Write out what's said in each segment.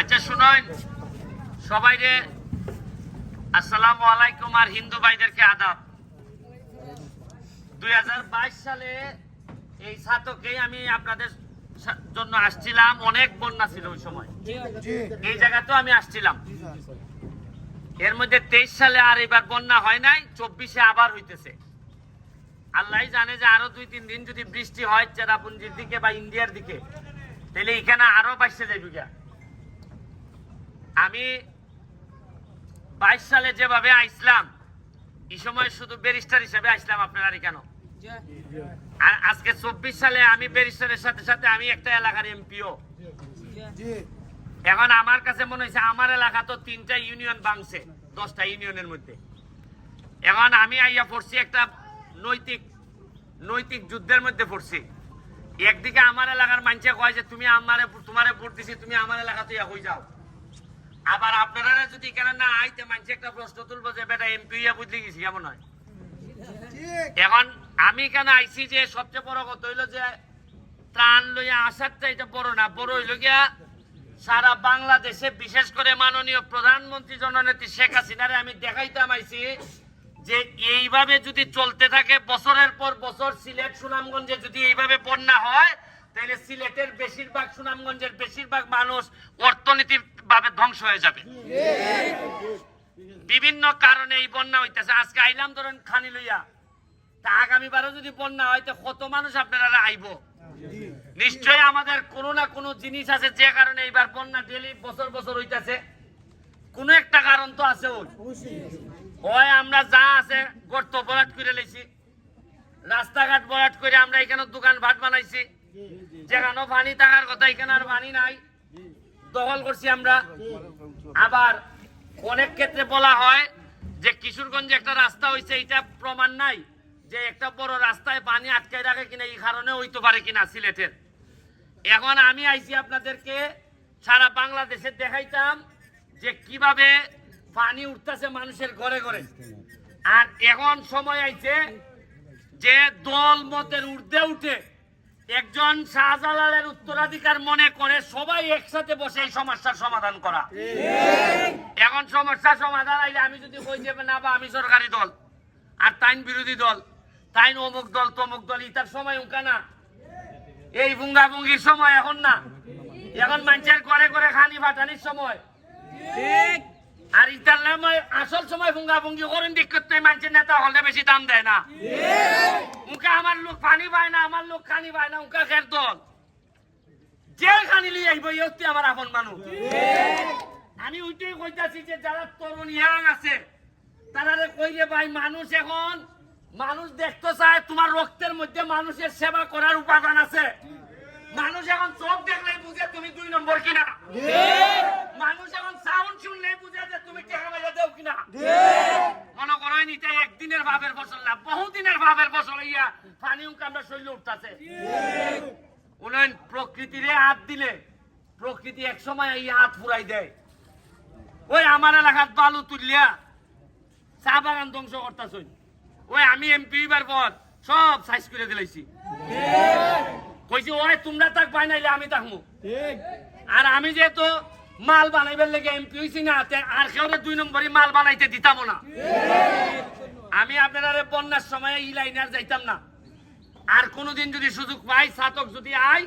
আচ্ছা শুনেন। সবাই রে আসসালামু আলাইকুম আর হিন্দু ভাইদেরকে আদাব। দুই হাজার বাইশ সালে এই ছাতকেই আমি আপনাদের জন্য আসছিলাম। অনেক বন্যা ছিল ওই সময়। এই জায়গাতেও আমি আসছিলাম। এর মধ্যে তেইশ সালে আর এবার বন্যা হয় নাই চব্বিশে আবার হইতেছে। আল্লাহ জানে যে আরও দুই তিন দিন যদি বৃষ্টি হয় চেরাপুঞ্জির দিকে বা ইন্ডিয়ার দিকে তাহলে এখানে আরও বাইশে যাইব গিয়া। আমি বাইশ সালে যেভাবে আইসলাম, এই সময় শুধু ব্যারিস্টার হিসেবে আসলাম আপনারা কেন? আর আজকে চব্বিশ সালে আমি ব্যারিস্টারের সাথে সাথে আমি একটা এলাকার এমপিও। এখন আমার কাছে মনে হয়েছে আমার এলাকা তো তিনটা ইউনিয়ন বাংছে দশটা ইউনিয়নের মধ্যে। এখন আমি আইয়া পড়ছি একটা নৈতিক নৈতিক যুদ্ধের মধ্যে পড়ছি। একদিকে আমার এলাকার মানুষে কয় যে, তুমি আমারে, তোমারে ভোট দিছি, তুমি আমার এলাকাতে হয়ে যাও। আবার আপনারা যদি এখানে না আইতে মানুষ একটা প্রশ্ন তুলবো যে, বেটা এমপি বুঝলি গেছি এমন হয়? এখন আমি কেন আইছি যে, সবচেয়ে বড় কথা হইল যে, ত্রাণ লইয়া আসার চাইতে বড় না, বড় হইল গিয়া সারা বাংলাদেশে বিশেষ করে মাননীয় প্রধানমন্ত্রী জননেত্রী শেখ হাসিনারে আমি দেখাইতাম আইছি যে, এইভাবে যদি চলতে থাকে, বছরের পর বছর সিলেট, সুনামগঞ্জে যদি এইভাবে বন্যা হয় তাহলে সিলেটের বেশিরভাগ সুনামগঞ্জের বেশিরভাগ মানুষ অর্থনীতির ভাবে ধ্বংস হয়ে যাবে। বিভিন্ন কারণে এই বন্যা হইতেছে। আজকে আইলাম ধরেন খানি লইয়া। তা আগামীবারও যদি বন্যা হয়, তো কত মানুষ আপনারা আইব? নিশ্চয়ই আমাদের কোনো না কোনো জিনিস আছে যে কারণে এইবার বন্যা ডেলি বছর বছর হইতাছে। কোনো একটা কারণ তো আছে ওই আমরা যা আছে গর্ত বরাট করে লাইছি। রাস্তাঘাট বরাট করে আমরা এখানে দোকান ভাট বানাইছি। যেখানে পানি থাকার কথা, এখানে আর পানি নাই। দখল করছি আমরা। আবার অনেক ক্ষেত্রে বলা হয় যে কিশোরগঞ্জে একটা রাস্তা হয়েছে এটা প্রমাণ নাই যে একটা বড় রাস্তায় পানি আটকায় রাখে কিনা, এই কারণে হইতে পারে কিনা সিলেটের। এখন আমি আইছি আপনাদেরকে সারা বাংলাদেশে দেখাইতাম যে কীভাবে পানি উঠতেছে মানুষের ঘরে ঘরে। আর এখন সময় আইছে যে দল মতের ঊর্ধ্বে উঠে একজন শাহজালালের উত্তরাধিকার মনে করে সবাই একসাথে বসে এই সমস্যার সমাধান করা। এখন সমস্যার সমাধান আইলে আমি যদি কই যাবে না বা, আমি সরকারি দল, আর তাইন বিরোধী দল, তাইন অমুক দল, তমুক দল, ইতার সময় উঙ্কা না। এই বুঙ্গা বুঙ্গির সময় এখন না। এখন মানুষের ঘরে ঘরে খানি ফাটানির সময়। আর ইতার আসল সময় বুঙ্গি করেন, দিক করতে মানুষের নেতা হলে বেশি দাম দেয় না। উনকা আমার লোক পানি পায় না, আমার লোক খানি পায় না উনকা খের দল। খানি লিয়ে আইব আমার আপন মানুষ। আমি ওইটাই কইতাছি যে যারা তরুণ ইয়াং আছে তারা কইলে ভাই, মানুষ এখন, মানুষ দেখতে চায়, তোমার রক্তের মধ্যে মানুষের সেবা করার উপাদান আছে। মানুষ এখন চোখ দেখলেই বুঝে তুমি দুই নম্বর কিনা। মানুষ এখন সাউন্ড শুনলেই বুঝে যে তুমি টাকা মেরে দেও কিনা। মনে করো নিতে একদিনের ভাবের ফসল না বহুদিনের ভাবের ফসল ইয়া পানি আমরা শৈল উঠতেছে। উন্নয়ন প্রকৃতিরে হাত দিলে প্রকৃতি এক সময় এই হাত ফুরাই দেয়। ওই আমার এলাকাত বালু তুললিয়া চা বাগান ধ্বংস করতেছ। ওই আমি এমপি বার পর সব সাইজ করে দিলাইছি। কইছি ওই তোমরা তাক বানাইলে আমি তাকমু। আর আমি যেহেতু মাল বানাইবার লেগে এমপি হইছি না তে আর কেউ দুই নম্বরই মাল বানাইতে দিতাম না। আমি আপনারা বন্যার সময় এই লাইনে আর যাইতাম না। আর কোনোদিন যদি সুযোগ পাই ছাতক যদি আই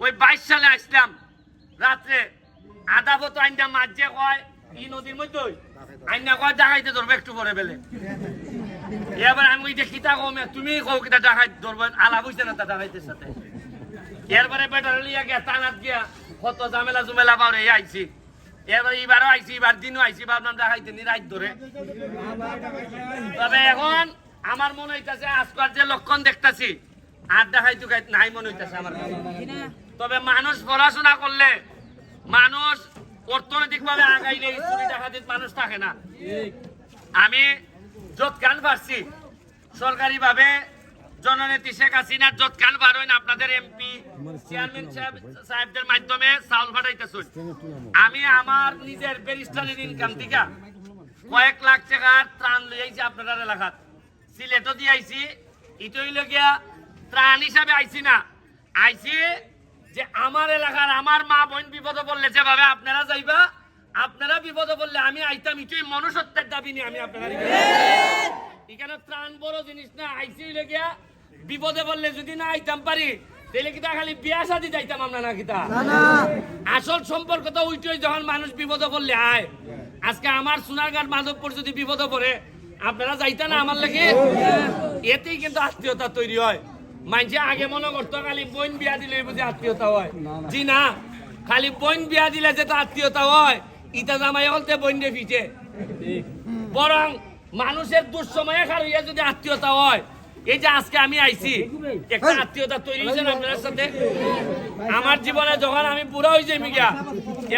ওই বাইশ সালে আসলাম। রাত্রে আধা বতো আইনটা যে কয় ই নদীর মধ্যে আইনা কয় ডাকাইতে ধরবে একটু পরে বেলে। এবার আমি ওই যে কিতা কমে তুমি কও কিতা ডাকাই ধরবে? আলাপ হইছে না তা ডাকাইতের সাথে? এরপরে বেটার লিয়া গিয়া টানাত গিয়া, কত ঝামেলা জুমেলা পাওরে আইছি। এবার এবারও আইছি এবার দিনও আইছি, ভাবলাম ডাকাইতে নি রাত ধরে। তবে এখন আমার মনে হইতাছে, আজকাল যে লক্ষণ দেখতাছি, আর দেখাই তো নাই মনে হইতাছে আমার তবে মানুষ পড়াশোনা করলে, মানুষ অর্থনৈতিক ভাবে আগাইলে চুরি ডাকাতির মানুষ থাকে না। আমি যত গান পারছি সরকারি ভাবে জননেত্রী শেখ হাসিনার যত গান পারেন আপনাদের এমপি চেয়ারম্যান সাহেব সাহেবদের মাধ্যমে চাউল ফাটাইতেছেন। আমি আমার নিজের ব্যারিস্টারের ইনকাম থেকে কয়েক লাখ টাকার ত্রাণ লই আইছি আপনার এলাকাত। সিলেটও দিয়ে আইছি ইটো হইল গিয়া ত্রাণ হিসাবে আইছি না। আইছি যে আমার এলাকার আমার মা বোন বিপদে পড়লে যেভাবে আপনারা যাইবা আপনারা বিপদে পড়লে আমি আইতাম এটাই মনুষ্যত্বের দাবি নিয়ে আমি আপনারা এখানে ত্রাণ বড় জিনিস না আইসি হইলে গিয়া বিপদে পড়লে যদি না আইতাম পারি তাহলে কিতা খালি বিয়া শাদি যাইতাম আমরা না কিতা আসল সম্পর্ক তো ওইটাই যখন মানুষ বিপদে পড়লে আয়। আজকে আমার সোনারঘাট মাধবপুর যদি বিপদে পড়ে আপনারা যাইতেন না আমার লাগে? এতেই কিন্তু আত্মীয়তা তৈরি হয়। মানুষে আগে মনে করতো খালি বোন বিয়া দিলে বুঝে আত্মীয়তা হয়। জি না খালি বোন বিয়া দিলে যেটা আত্মীয়তা হয় ইটা জামাই হলতে বোন রে ফিটে বরং মানুষের দুঃসময়ে খালিয়া যদি আত্মীয়তা হয় এই যে আজকে আমি আইছি একটা আত্মীয়তা তৈরি হয়েছে না আপনার সাথে? আমার জীবনে যখন আমি বুড়া হয়ে যাই মিগা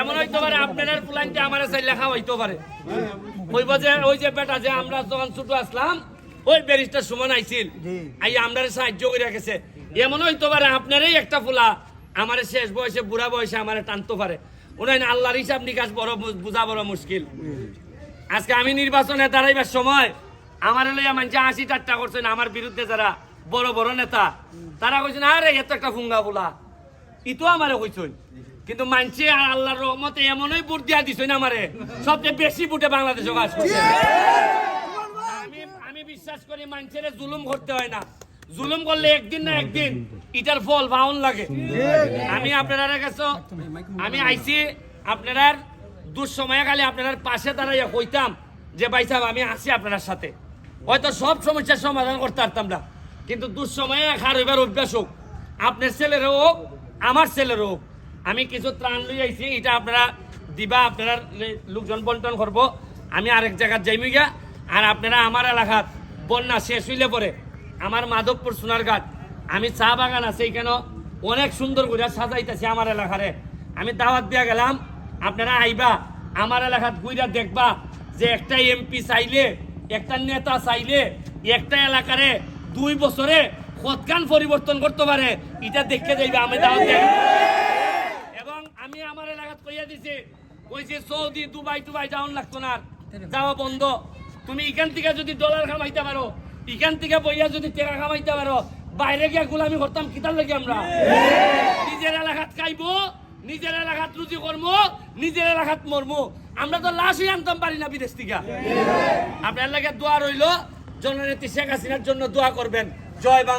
এমন হইতে পারে আপনার প্লানটা আমার সাথে লেখা হইতে পারে? ওই যে ওই যে বেটা যে আমরা যখন ছোট আসলাম ওই ব্যারিস্টার সুমন আইছিল। আই আমরা সাহায্য করে গেছে। এমন হইতে পারে আপনারই একটা ফুলা আমার শেষ বয়সে বুড়া বয়সে আমার টানতে পারে। ওনাই আল্লাহর হিসাব নিকাশ বড় বুঝা বড় মুশকিল। আজকে আমি নির্বাচনে দাঁড়াইবার সময় আমার লইয়া মানুষ আশি টাট্টা করছেন আমার বিরুদ্ধে যারা বড় বড় নেতা, তারা কইছেন আরে এত একটা ফুঙ্গা বলা ইতো আমারে কইছেন কিন্তু মানছে আর আল্লাহর রহমতে এমনই বুট দিয়া দিছেন আমারে, সবচেয়ে বেশি বুটে বাংলাদেশে কাজ করছে। আমি আমি বিশ্বাস করি মানুষের জুলুম করতে হয় না। জুলুম করলে একদিন না একদিন ইটার ফল বাউন লাগে। আমি আপনারা কাছে, আমি আইছি আপনার দুঃসময়ে খালি আপনার পাশে দাঁড়াইয়া কইতাম যে, ভাই সাহেব, আমি আছি আপনার সাথে। হয়তো সব সমস্যার সমাধান করতে পারতাম না। কিন্তু দুঃসময়ে খার হইবার অভ্যাস হোক, আপনার ছেলেরও হোক, আমার ছেলেরও হোক, আমি কিছু ত্রাণ লই আইছি, এটা আপনারা দিবা, আপনারা লোকজন বন্টন করব, আমি আরেক জায়গায় যাইমি গিয়া, আর আপনারা আমার এলাকাত বন্যা শেষ হইলে পরে আমার মাধবপুর সোনারঘাট আমি চা বাগান আছে এখানে অনেক সুন্দর করে সাজাইতেছি আমার এলাকারে। আমি দাওয়াত দিয়া গেলাম, আপনারা আইবা, আমার এলাকাত ঘুরা দেখবা যে একটা এমপি চাইলে একটা নেতা চাইলে একটা এলাকারে দুই বছরে কতখান পরিবর্তন করতে পারে এটা দেখে যাইবে আমি এবং আমি আমার এলাকাত কইয়া দিছি কইছি সৌদি দুবাই টুবাই যাওয়ান লাগতো না। যাওয়া বন্ধ। তুমি এখান থেকে যদি ডলার কামাইতে পারো এখান থেকে বইয়া যদি টাকা কামাইতে পারো বাইরে গিয়া গোলামি করতাম কিতার লাগে আমরা। নিজের এলাকাত খাইবো নিজের এলাকাত রুজি করব নিজের এলাকাত মরমু। আমরা তো লাশই আনতাম পারি না বিদেশ থেকে। আপনার লাগে দোয়া রইল। জননেত্রী শেখ হাসিনার জন্য দোয়া করবেন। জয় বাংলা।